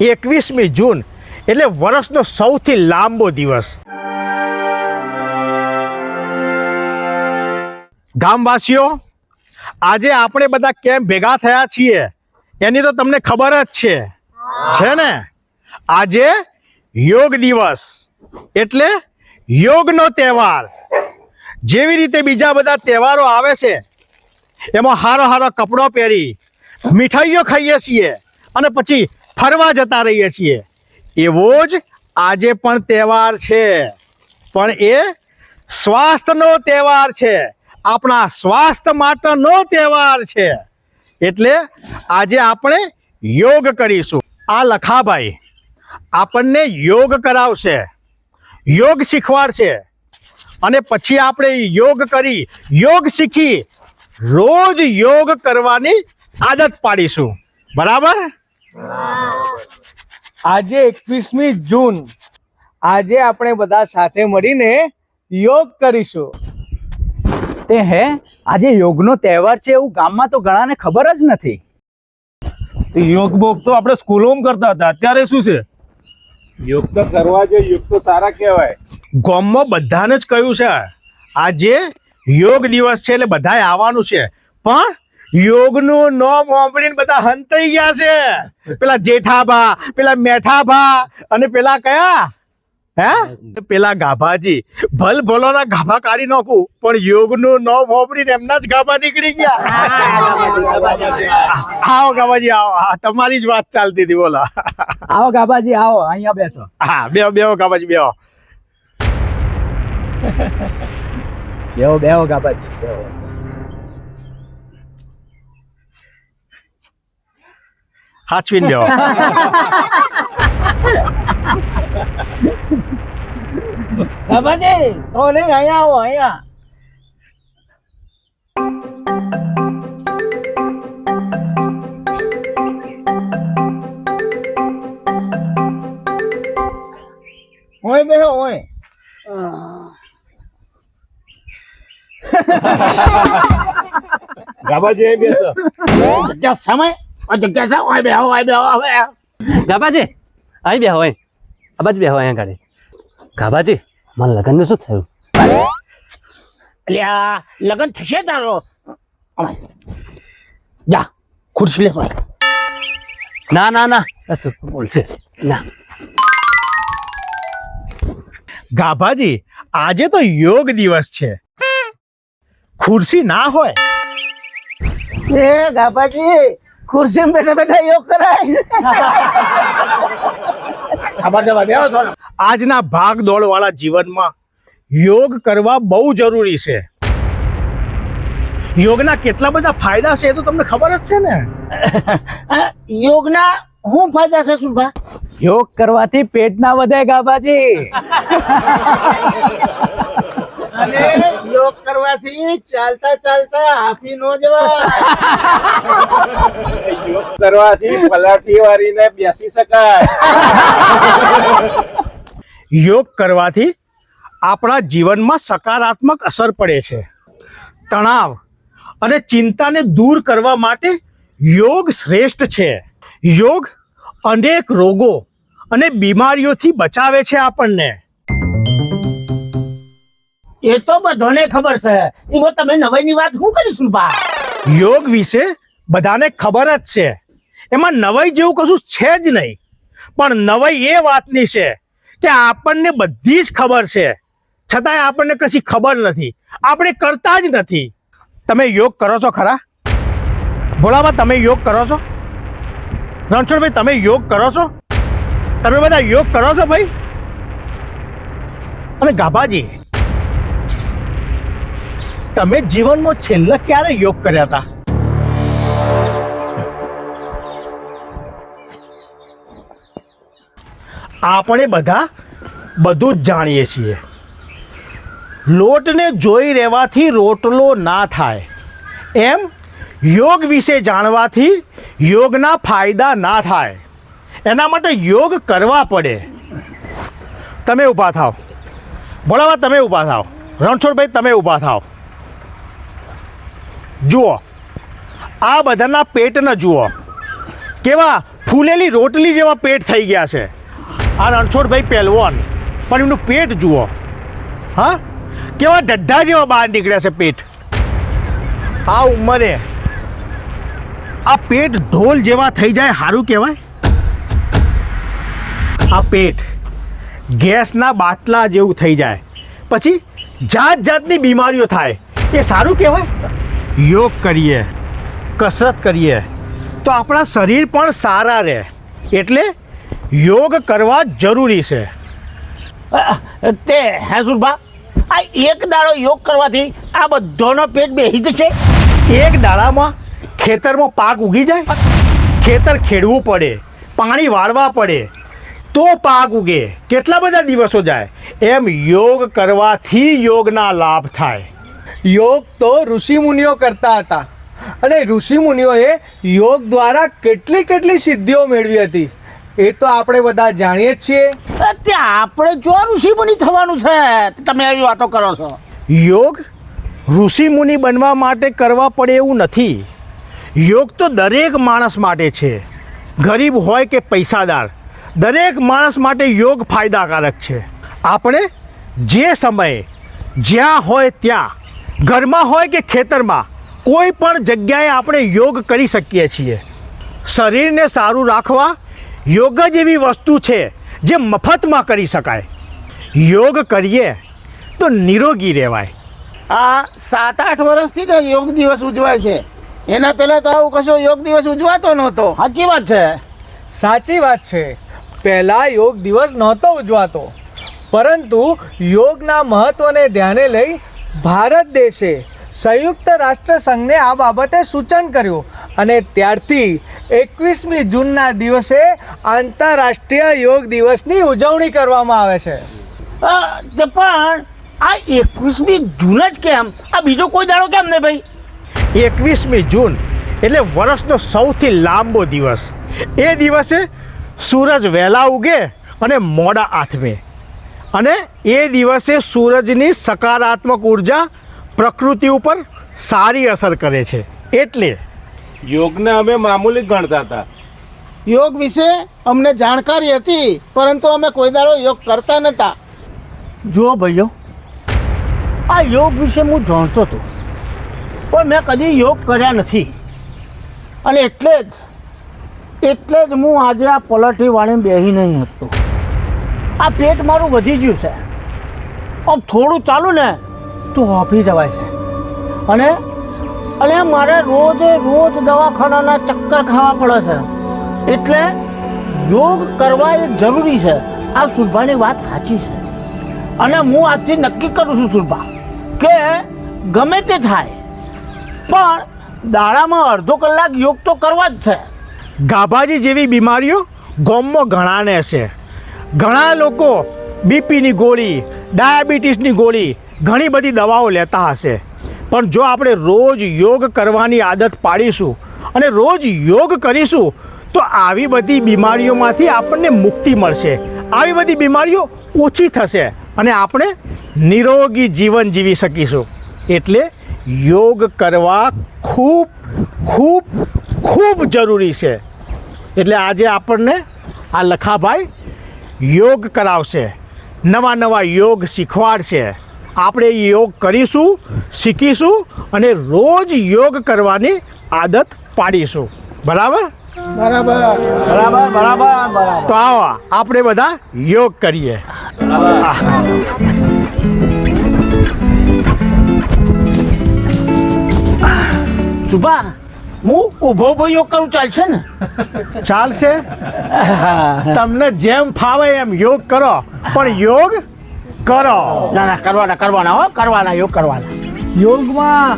એકવીસમી જૂન એટલે વર્ષનો સૌથી લાંબો દિવસ. ગામવાસીઓ, આજે આપણે બધા કેમ ભેગા થયા છીએ? એની તો તમને ખબર જ છે. છે ને? આજે યોગ દિવસ એટલે યોગનો તહેવાર. જેવી રીતે બીજા બધા તહેવારો આવે છે, એમાં હારો હારો કપડો પહેરી, મીઠાઈઓ ખાઈએ છીએ અને પછી ફરવા જતા રહીએ છીએ. એવો જ આજે પણ તહેવાર છે. પણ એ સ્વાસ્થ્યનો તહેવાર છે. આપણા સ્વાસ્થ્ય માટેનો તહેવાર છે. એટલે આજે આપણે યોગ કરીશું. આ લખાભાઈ આપણને યોગ કરાવશે. યોગ શીખવાડશે. અને પછી આપણે યોગ કરી, યોગ શીખી રોજ યોગ કરવાની આદત પાડીશું. બરાબર? આજે એકવીસમી જૂન. આજે આપણે બધા સાથે મળીને યોગ કરીશું. તે હે આજે યોગનો તહેવાર છે એવું ગામમાં તો ઘણાને ખબર જ નથી. યોગ બોગ તો આપણે સ્કૂલોમાં કરતા હતા. અત્યારે શું છે? યોગ તો કરવા જોઈએ યોગ તો સારા કહેવાય. ગામમાં બધાને જ કહ્યું છે. આજે યોગ દિવસ છે એટલે બધાએ આવવાનું છે. પણ યોગનું નામ સાંભળીને બધા હંતાઈ ગયા છે. પેલા જેઠાભા પેલા મેઠાભા અને પેલા કયા? હે? પેલા ગાભાજી. ભલ ભલોના ગાભા કાઢી નાખું પણ યોગનું નામ સાંભળીને એમના જ ગાભા નીકળી ગયા. આવો ગાભાજી આવો. તમારી જ વાત ચાલતી હતી બોલો. આવો ગાભાજી આવો. અહીંયા બેસો. હા બેહો બેહો ગાભાજી બેહો. બેહો બેહો ગાભાજી બેહો. હાચવીને બેહો બાબાજી તો નહીં અહીંયા આવો અહીંયા ઓય બેહો ઓય ગાબાજી અહીં બેસો જગ્યા સમય આ જગ્યા છે ઓય બેહો ઓય બેહો હવે ગાબાજી અહીં બેહો અહીં આ બાજુ બેહો અહીંયા ગાડી ગાબાજી મને લગ્નનું શું થયું એટલે આ લગન થશે તારો ઓય. જા ખુરશી લે ઓય. ના ના ના કશું બોલશે ના ગાભાજી આજે તો યોગ દિવસ છે. ખુરશી ના હોય. એ ગાબાજી ખુરશી બેઠા બેઠા યોગ કરાય. ખબર જવા દેવો છો આજના ભાગ દોડ વાળા જીવનમાં યોગ કરવા બહુ જરૂરી છે. યોગના કેટલા બધા ફાયદા છે એ તો તમને ખબર જ છે ને? યોગના શું ફાયદા છે સુભા યોગ કરવાથી પેટ ના વધે ગાબાજી અને યોગ કરવાથી ચાલતા ચાલતા હાફી નો જવાય. યોગ કરવાથી પલાઠી વારીને બેસી શકાય. યોગ કરવાથી આપણા જીવનમાં સકારાત્મક અસર પડે છે. તણાવ અને ચિંતાને દૂર કરવા માટે યોગ શ્રેષ્ઠ છે. યોગ અનેક રોગો અને બીમારીઓથી બચાવે છે આપણને. એ તો બધોને ખબર છે. એમાં તમે નવાઈની વાત શું કરીશું બા? યોગ વિશે બધાને ખબર જ છે. એમાં નવાઈ જેવું કશું છે જ નહીં. પણ નવાઈ એ વાતની છે કે આપણને બધી જ ખબર છે. છતાંય આપણને કશી ખબર નથી. આપણે કરતા જ નથી. તમે યોગ કરો છો ખરા? ભોળાબા, તમે યોગ કરો છો? રણછોડભાઈ, તમે યોગ કરો છો? તમે બધા યોગ કરો છો ભાઈ? અને ગાભાજી તમે જીવનમાં છેલ્લા ક્યારે યોગ કર્યા હતા? આપણે બધા બધું જ જાણીએ છીએ. લોટને જોઈ રહેવાથી રોટલો ના થાય. એમ યોગ વિશે જાણવાથી યોગના ફાયદા ના થાય. એના માટે યોગ કરવા પડે. તમે ઊભા થાવ ભોળાવા તમે ઊભા થાવ રણછોડભાઈ, તમે ઊભા થાવ જુઓ, આ બધાના પેટને જુઓ. કેવા ફૂલેલી રોટલી જેવા પેટ થઈ ગયા છે. આ રણછોડભાઈ પહેલવાન, પણ એમનું પેટ જુઓ. હા? કેવા ડઢા જેવા બહાર નીકળ્યા છે પેટ. આ ઉંમરે આ પેટ ઢોલ જેવા થઈ જાય સારું કહેવાય? આ પેટ ગેસના બાટલા જેવું થઈ જાય. પછી જાત જાતની બીમારીઓ થાય. એ સારું કહેવાય? યોગ કરીએ, કસરત કરીએ, તો આપણા શરીર પણ સારા રહે. એટલે યોગ કરવા જરૂરી છે. તે હે સુરભા આ એક દાડો યોગ કરવાથી આ બધાનો પેટ બેસી જશે. એક દાડામાં ખેતરમાં પાક ઉગી જાય. ખેતર ખેડવું પડે, પાણી વાળવા પડે, તો પાક ઉગે. કેટલા બધા દિવસો જાય. એમ યોગ કરવાથી યોગના લાભ થાય. યોગ તો ઋષિ મુનિઓ કરતા હતા. અને ઋષિ મુનિઓએ યોગ દ્વારા કેટલી કેટલી સિદ્ધિઓ મેળવી હતી. એ તો આપણે બધા જાણીએ જ છીએ. ત્યાં આપણે જો ઋષિમુનિ થવાનું છે તમે આવી વાતો કરો છો. યોગ ઋષિ મુનિ બનવા માટે કરવા પડે એવું નથી. યોગ તો દરેક માણસ માટે છે. ગરીબ હોય કે પૈસાદાર દરેક માણસ માટે યોગ ફાયદાકારક છે. આપણે જે સમયે જ્યાં હોય ત્યાં ઘરમાં હોય કે ખેતરમાં કોઈ પણ જગ્યાએ આપણે યોગ કરી શકીએ છીએ. શરીરને સારું રાખવા યોગ જ એવી વસ્તુ છે જે મફતમાં કરી શકાય. યોગ કરીએ તો નિરોગી રહેવાય. આ સાત આઠ વર્ષથી તો યોગ દિવસ ઉજવાય છે. એના પહેલાં તો આવું કશો યોગ દિવસ ઉજવાતો નહોતો. સાચી વાત છે. સાચી વાત છે. પહેલાં યોગ દિવસ નહોતો ઉજવાતો. પરંતુ યોગના મહત્ત્વને ધ્યાને લઈ ભારત દેશે સંયુક્ત રાષ્ટ્ર સંઘને આ બાબતે સૂચન કર્યું અને ત્યારથી એકવીસમી જૂનના દિવસે આંતરરાષ્ટ્રીય યોગ દિવસની ઉજવણી કરવામાં આવે છે. પણ આ એકવીસમી જૂન જ કેમ? આ બીજો કોઈ દાડો કેમ ને ભાઈ? એકવીસમી જૂન એટલે વર્ષનો સૌથી લાંબો દિવસ. એ દિવસે સૂરજ વહેલા ઉગે અને મોડા આથમે. અને એ દિવસે સૂરજની સકારાત્મક ઊર્જા પ્રકૃતિ ઉપર સારી અસર કરે છે. એટલે યોગને અમે મામૂલી ગણતા હતા. યોગ વિશે અમને જાણકારી હતી પરંતુ અમે કોઈ દાડો યોગ કરતા નહોતા જુઓ ભાઈઓ આ યોગ વિશે હું જાણતો હતો પણ મેં કદી યોગ કર્યા નથી. અને એટલે જ એટલે જ હું આજે આ પલટી વાળીને બેહી નહીં હતો આ પેટ મારું વધી ગયું છે. આમ થોડું ચાલુ ને, તો હોફી જવાય છે. અને અને મારે રોજે, રોજ દવાખાનાના ચક્કર ખાવા પડે છે. એટલે યોગ કરવા એ જરૂરી છે. આ સુરભાની વાત સાચી છે. અને હું આજથી નક્કી કરું છું સુરભા કે ગમે તે થાય, પણ દાડામાં અડધો કલાક યોગ તો કરવા જ છે. ગાભાજી જેવી બીમારીઓ ગોમમાં ઘણાને છે. ઘણા લોકો બીપીની ગોળી, ડાયાબિટીસની ગોળી, ઘણી બધી દવાઓ લેતા હશે. પણ જો આપણે રોજ યોગ કરવાની આદત પાડીશું અને રોજ યોગ કરીશું, તો આવી બધી બીમારીઓમાંથી આપણને મુક્તિ મળશે. આવી બધી બીમારીઓ ઓછી થશે અને આપણે નિરોગી જીવન જીવી શકીશું. એટલે યોગ કરવા ખૂબ ખૂબ ખૂબ જરૂરી છે. એટલે આજે આપણને આ લખાભાઈ યોગ કરાવશે. નવા નવા યોગ શીખવાડશે. આપણે યોગ કરીશું શીખીશું અને રોજ યોગ કરવાની આદત પાડીશું. બરાબર. બરાબર બરાબર બરાબર. તો આવો આપણે બધા યોગ કરીએ. સુભા હું ઊભો ભયો કરું, ચાલશે ને? ચાલશે? તમને જેમ ફાવે એમ યોગ કરો. પણ યોગ કરો. ના ના, કરવાના કરવાના હો, કરવાના, યોગ કરવાના. યોગમાં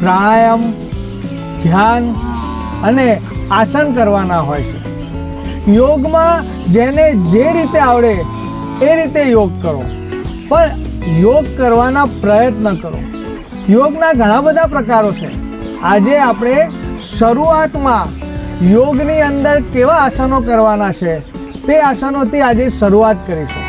પ્રાણાયામ, ધ્યાન અને આસન કરવાના હોય છે. યોગમાં જેને જે રીતે આવડે એ રીતે યોગ કરો. પણ યોગ કરવાના પ્રયત્ન કરો. યોગના ઘણા બધા પ્રકારો છે. આજે આપણે શરૂઆતમાં યોગની અંદર કેવા આસનો કરવાના છે? તે આસનોથી આજે શરૂઆત કરીશું.